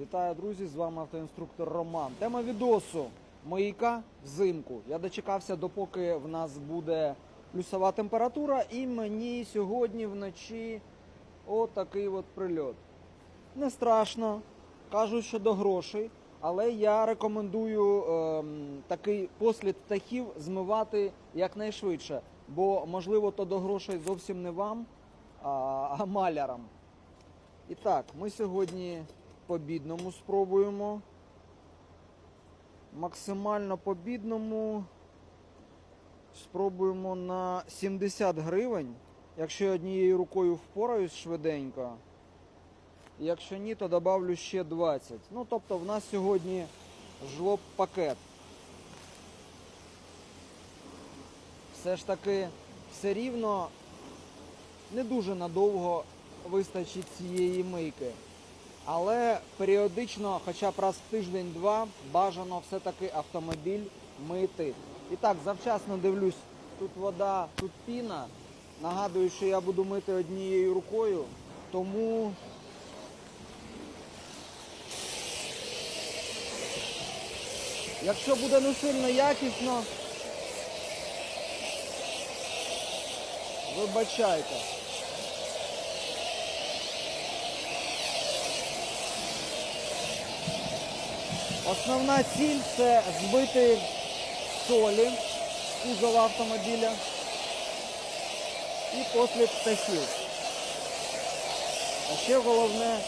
Вітаю, друзі! З вами автоінструктор Роман. Тема відосу мийка взимку. Я дочекався, допоки в нас буде плюсова температура, і мені сьогодні вночі отакий от прильот. Не страшно, кажуть, що до грошей, але я рекомендую ем, такий послід птахів змивати якнайшвидше, бо можливо то до грошей зовсім не вам, а, а малярам. І так, ми сьогодні по бідному спробуємо. Максимально по бідному спробуємо на 70 гривень. Якщо я однією рукою впораюсь швиденько. Якщо ні, то добавлю ще 20. Ну, тобто в нас сьогодні жлоб пакет. Все ж таки, все рівно не дуже надовго вистачить цієї мийки. Але періодично, хоча б раз тиждень-два, бажано все-таки автомобіль мити. І так, завчасно дивлюсь, тут вода, тут піна. Нагадую, що я буду мити однією рукою, тому якщо буде не сильно якісно, вибачайте. Основна ціль це збити солі кузова автомобіля і послід птахів. А ще головне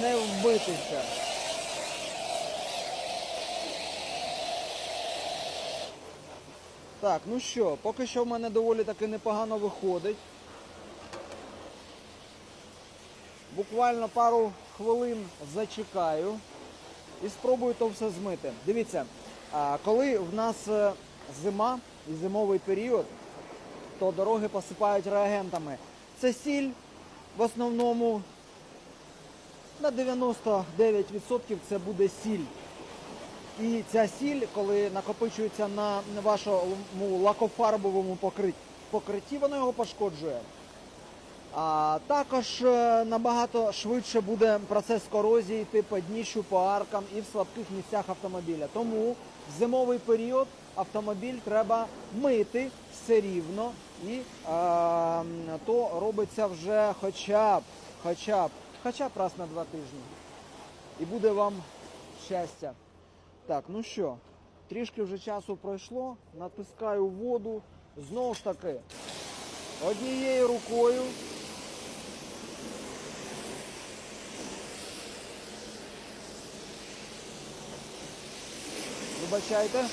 не вбитися. Так, ну що, поки що в мене доволі таки непогано виходить. Буквально пару хвилин зачекаю і спробую то все змити. Дивіться, коли в нас е, зима і зимовий період, то дороги посипають реагентами. Це сіль в основному на 99% це буде сіль. І ця сіль, коли накопичується на вашому лакофарбовому покрит- покритті, воно його пошкоджує. А також е, набагато швидше буде процес корозії йти по дніщу, по аркам і в слабких місцях автомобіля. Тому в зимовий період автомобіль треба мити все рівно, і е, то робиться вже хоча б, хоча б, хоча б раз на два тижні. І буде вам щастя. Так, ну що, трішки вже часу пройшло, натискаю воду, знову ж таки, однією рукою. Вибачайте.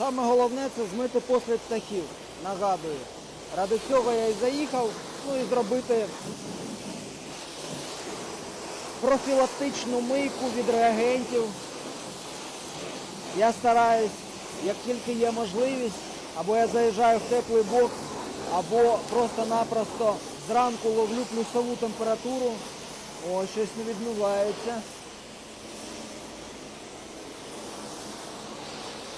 Саме головне це змити послід птахів. Нагадую. Ради цього я і заїхав, ну і зробити профілактичну мийку від реагентів. Я стараюсь, як тільки є можливість, або я заїжджаю в теплий бокс, або просто-напросто зранку ловлю плюсову температуру. О, щось не відмивається.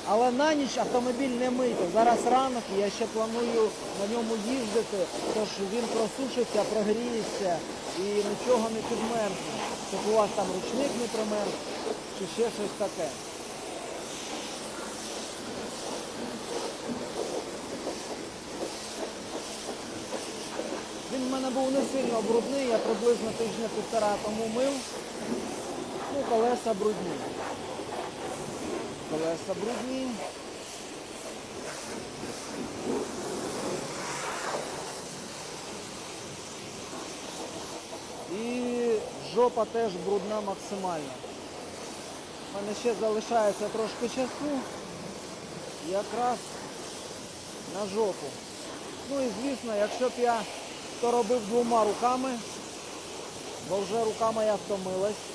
Але на ніч автомобіль не мийте. Зараз ранок, я ще планую на ньому їздити, тож він просушиться, прогріється і нічого не підмерзне. Щоб у вас там ручник не примерз чи ще щось таке. Він в мене був не сильно брудний, я приблизно тижня півтора тому мив. Ну, колеса брудні. Колеса брудні. І жопа теж брудна максимально. У мене ще залишається трошки часу. Якраз на жопу. Ну і звісно, якщо б я то робив двома руками, бо вже руками я втомилась.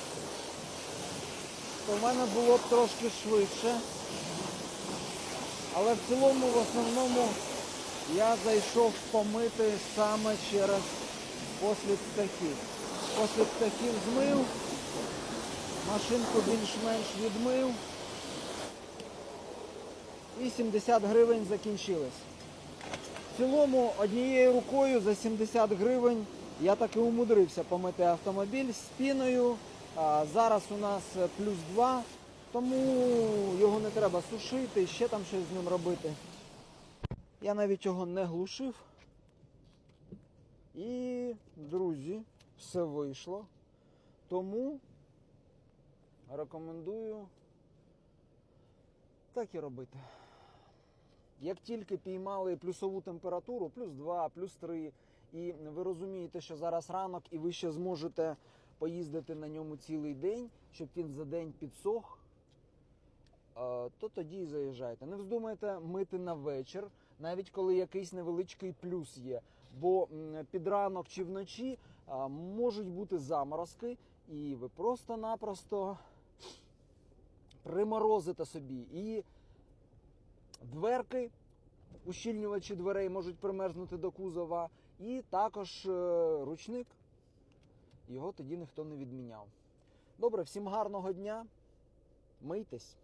То в мене було б трошки швидше. Але в цілому, в основному, я зайшов помити саме через послід птахів. Послід птахів змив, машинку більш-менш відмив. І 70 гривень закінчилось. В цілому однією рукою за 70 гривень я так і умудрився помити автомобіль з піною. Зараз у нас е, плюс 2, тому його не треба сушити, ще там щось з ним робити. Я навіть його не глушив. І, друзі, все вийшло. Тому рекомендую так і робити. Як тільки піймали плюсову температуру, плюс 2, плюс 3, і ви розумієте, що зараз ранок і ви ще зможете поїздити на ньому цілий день, щоб він за день підсох, то тоді і заїжджайте. Не вздумайте мити на вечір, навіть коли якийсь невеличкий плюс є. Бо під ранок чи вночі можуть бути заморозки, і ви просто-напросто приморозите собі. І дверки, ущільнювачі дверей можуть примерзнути до кузова, і також е, ручник. Його тоді ніхто не відміняв. Добре, всім гарного дня. Мийтесь.